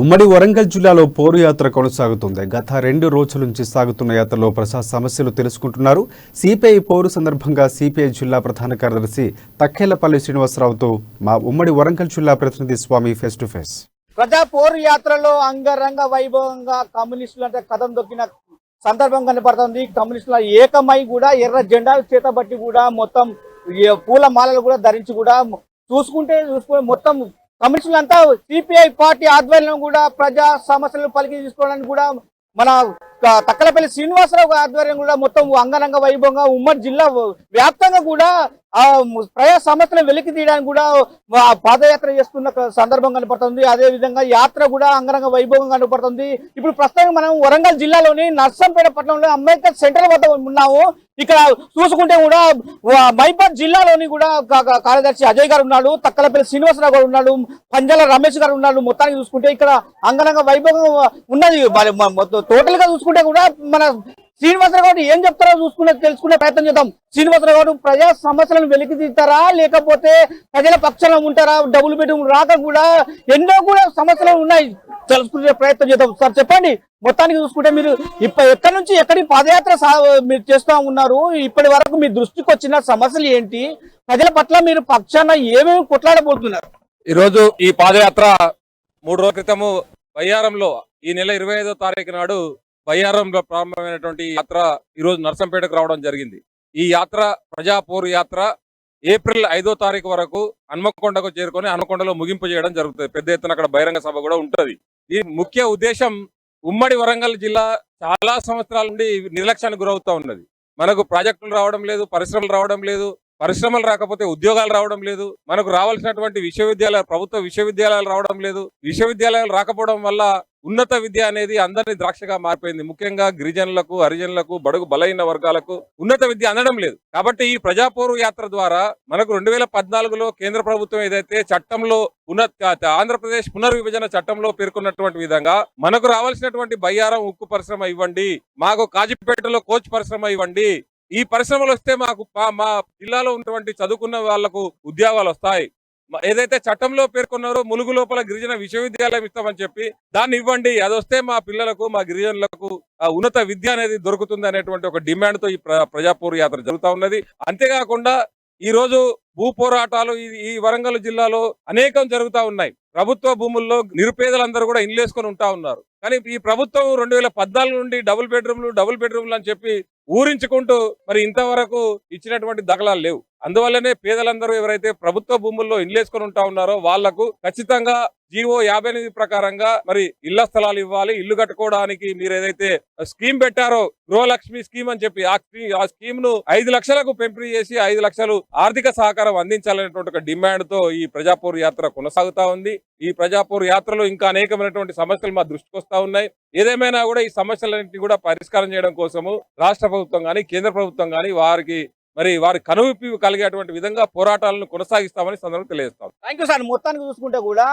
ఉమ్మడి వరంగల్ జిల్లాలో పోరు యాత్ర కొనసాగుతుంది. గత రెండు రోజుల నుంచి సాగుతున్న యాత్రలో ప్రజా సమస్యలు తెలుసుకుంటున్నారు. సిపిఐ పోరు సందర్భంగా సిపిఐ జిల్లా ప్రధాన కార్యదర్శి తక్కేలపల్లి శ్రీనివాసరావుతో మా ఉమ్మడి వరంగల్ జిల్లా ప్రతినిధి స్వామి ఫేస్ టు ఫేస్. ప్రజా పోరు యాత్రలో అంగరంగ వైభవంగా కమ్యూనిస్టులు అంటే కథం దొక్కిన సందర్భం కనపడుతుంది. కమ్యూనిస్టుల ఏకమై కూడా ఎర్ర జెండాలు చేతబట్టి కూడా మొత్తం ఈ పూల మాలలు కూడా ధరించి కూడా చూసుకుంటే చూసుకుంటే మొత్తం కమిషన్లంతా అంతా సిపిఐ పార్టీ ఆధ్వర్యంలో కూడా ప్రజా సమస్యలు పలికి తీసుకోవడానికి కూడా మన తక్కలపల్లి శ్రీనివాసరావు ఆధ్వర్యం కూడా మొత్తం అంగరంగ వైభవంగా ఉమ్మడి జిల్లా వ్యాప్తంగా కూడా ఆ ప్రజా సమస్యలను వెలికి తీయడానికి కూడా పాదయాత్ర చేస్తున్న సందర్భం కనపడుతుంది. అదేవిధంగా యాత్ర కూడా అంగరంగ వైభవం కనపడుతుంది. ఇప్పుడు ప్రస్తుతానికి మనం వరంగల్ జిల్లాలోని నర్సంపేట పట్టణంలో అంబేద్కర్ సెంటర్ వద్ద ఉన్నాము. ఇక్కడ చూసుకుంటే కూడా వా- మైబాద్ జిల్లాలోని కూడా కార్యదర్శి అజయ్ గారు ఉన్నాడు తక్కలపల్లి శ్రీనివాసరావు గారు ఉన్నాడు పంజాల రమేష్ గారు ఉన్నాడు. మొత్తానికి చూసుకుంటే ఇక్కడ అంగరంగ వైభవం ఉన్నది. టోటల్గా చూసుకుంటే కూడా మన శ్రీనివాసరావు గారు ఏం చెప్తారో చూసుకునే తెలుసుకునే ప్రయత్నం చేద్దాం. శ్రీనివాసరావు గారు ప్రజా సమస్యలను వెలికి తీస్తారా? లేకపోతే ప్రజల పక్షాన ఉంటారా? డబుల్ బెడ్రూమ్ రాక కూడా ఎన్నో కూడా సమస్యలు ఉన్నాయి. తెలుసుకునే ప్రయత్నం చేద్దాం. సార్ చెప్పండి. మొత్తానికి చూసుకుంటే మీరు ఇప్పుడు ఎక్కడి నుంచి ఎక్కడి పాదయాత్ర మీరు చేస్తూ ఉన్నారు? ఇప్పటి వరకు మీ దృష్టికి వచ్చిన సమస్యలు ఏంటి? ప్రజల పట్ల మీరు పక్షాన ఏమేమి కొట్లాడబోతున్నారు? ఈరోజు ఈ పాదయాత్ర మూడు రోజుల క్రితము బయ్యారంలో ఈ నెల ఇరవై ఐదో తారీఖు నాడు బయ్యారంలో ప్రారంభమైనటువంటి ఈ యాత్ర ఈరోజు నర్సంపేటకు రావడం జరిగింది. ఈ యాత్ర ప్రజాపోరు యాత్ర ఏప్రిల్ ఐదో తారీఖు వరకు హన్మకొండకు చేరుకొని హన్మకొండలో ముగింపు చేయడం జరుగుతుంది. పెద్ద ఎత్తున అక్కడ బహిరంగ సభ కూడా ఉంటుంది. ఈ ముఖ్య ఉద్దేశం ఉమ్మడి వరంగల్ జిల్లా చాలా సంవత్సరాల నుండి నిర్లక్ష్యానికి గురవుతూ ఉన్నది. మనకు ప్రాజెక్టులు రావడం లేదు పరిశ్రమలు రావడం లేదు పరిశ్రమలు రాకపోతే ఉద్యోగాలు రావడం లేదు మనకు రావాల్సినటువంటి విశ్వవిద్యాలయాలు ప్రభుత్వ విశ్వవిద్యాలయాలు రావడం లేదు విశ్వవిద్యాలయాలు రాకపోవడం వల్ల ఉన్నత విద్య అనేది అందరినీ ద్రాక్షగా మారిపోయింది. ముఖ్యంగా గిరిజనులకు హరిజనులకు బడుగు బలహీన వర్గాలకు ఉన్నత విద్య అందడం లేదు. కాబట్టి ఈ ప్రజాపూర్వ యాత్ర ద్వారా మనకు రెండు వేల పద్నాలుగులో కేంద్ర ప్రభుత్వం ఏదైతే చట్టంలో ఉన్న ఆంధ్రప్రదేశ్ పునర్విభజన చట్టంలో పేర్కొన్నటువంటి విధంగా మనకు రావాల్సినటువంటి బయ్యారం ఉక్కు పరిశ్రమ ఇవ్వండి మాకు కాజీపేటలో కోచ్ పరిశ్రమ ఇవ్వండి. ఈ పరిశ్రమలు వస్తే మాకు మా జిల్లాలో ఉన్నటువంటి చదువుకున్న వాళ్ళకు ఉద్యోగాలు వస్తాయి. ఏదైతే చట్టంలో పేర్కొన్నారో ములుగు లోపల గిరిజన విశ్వవిద్యాలయం ఇస్తామని చెప్పి దాన్ని ఇవ్వండి. అది వస్తే మా పిల్లలకు మా గిరిజనులకు ఉన్నత విద్య అనేది దొరుకుతుంది అనేటువంటి ఒక డిమాండ్తో ఈ ప్ర- ప్రజాపూర్ యాత్ర జరుగుతా ఉన్నది. అంతేకాకుండా ఈ రోజు భూ పోరాటాలు ఈ- వరంగల్ జిల్లాలో అనేకం జరుగుతా ఉన్నాయి. ప్రభుత్వ భూముల్లో నిరుపేదలందరూ కూడా ఇల్లేసుకొని ఉంటా ఉన్నారు. కానీ ఈ ప్రభుత్వం రెండు వేల పద్నాలుగు నుండి డబుల్ బెడ్రూమ్లు డబుల్ బెడ్రూమ్లు అని చెప్పి ఊరించుకుంటూ మరి ఇంతవరకు ఇచ్చినటువంటి దగలాలు లేవు. అందువల్లనే పేదలందరూ ఎవరైతే ప్రభుత్వ భూముల్లో ఇండ్లేసుకొని ఉంటా ఉన్నారో వాళ్ళకు ఖచ్చితంగా జీవో యాభై ఎనిమిది ప్రకారంగా మరి ఇళ్ళ స్థలాలు ఇవ్వాలి. ఇల్లు కట్టుకోవడానికి మీరు ఏదైతే స్కీమ్ పెట్టారో గృహలక్ష్మి స్కీమ్ అని చెప్పి ఆ స్కీమ్ ఆ స్కీమ్ను ఐదు లక్షలకు పెంపిణీ చేసి ఐదు లక్షలు ఆర్థిక సహకారం అందించాలనేటువంటి ఒక డిమాండ్తో ఈ ప్రజాపూర్ యాత్ర కొనసాగుతా ఉంది. ఈ ప్రజాపూర్ యాత్రలో ఇంకా అనేకమైనటువంటి సమస్యలు మా దృష్టికి వస్తా ఉన్నాయి. ఏదేమైనా కూడా ఈ సమస్యలన్నింటినీ కూడా పరిష్కారం చేయడం కోసము రాష్ట్ర ప్రభుత్వం కానీ కేంద్ర ప్రభుత్వం కానీ వారికి మరి వారి కనువిప్పి కలిగేటువంటి విధంగా పోరాటాలను కొనసాగిస్తామని సందర్భం తెలియజేస్తాం. థ్యాంక్ యూ సార్ మొత్తానికి చూసుకుంటే కూడా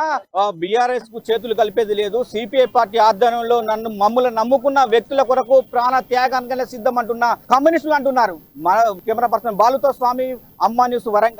బీఆర్ఎస్కు చేతులు కలిపేది లేదు. సిపిఐ పార్టీ ఆధ్వర్యంలో నన్ను మమ్మల్ని నమ్ముకున్న వ్యక్తుల కొరకు ప్రాణ త్యాగానికైనా సిద్ధం అంటున్న కమ్యూనిస్టులు అంటున్నారు. మన కెమెరా పర్సన్ బాలుతో స్వామి అమ్మా న్యూస్ వరంగల్.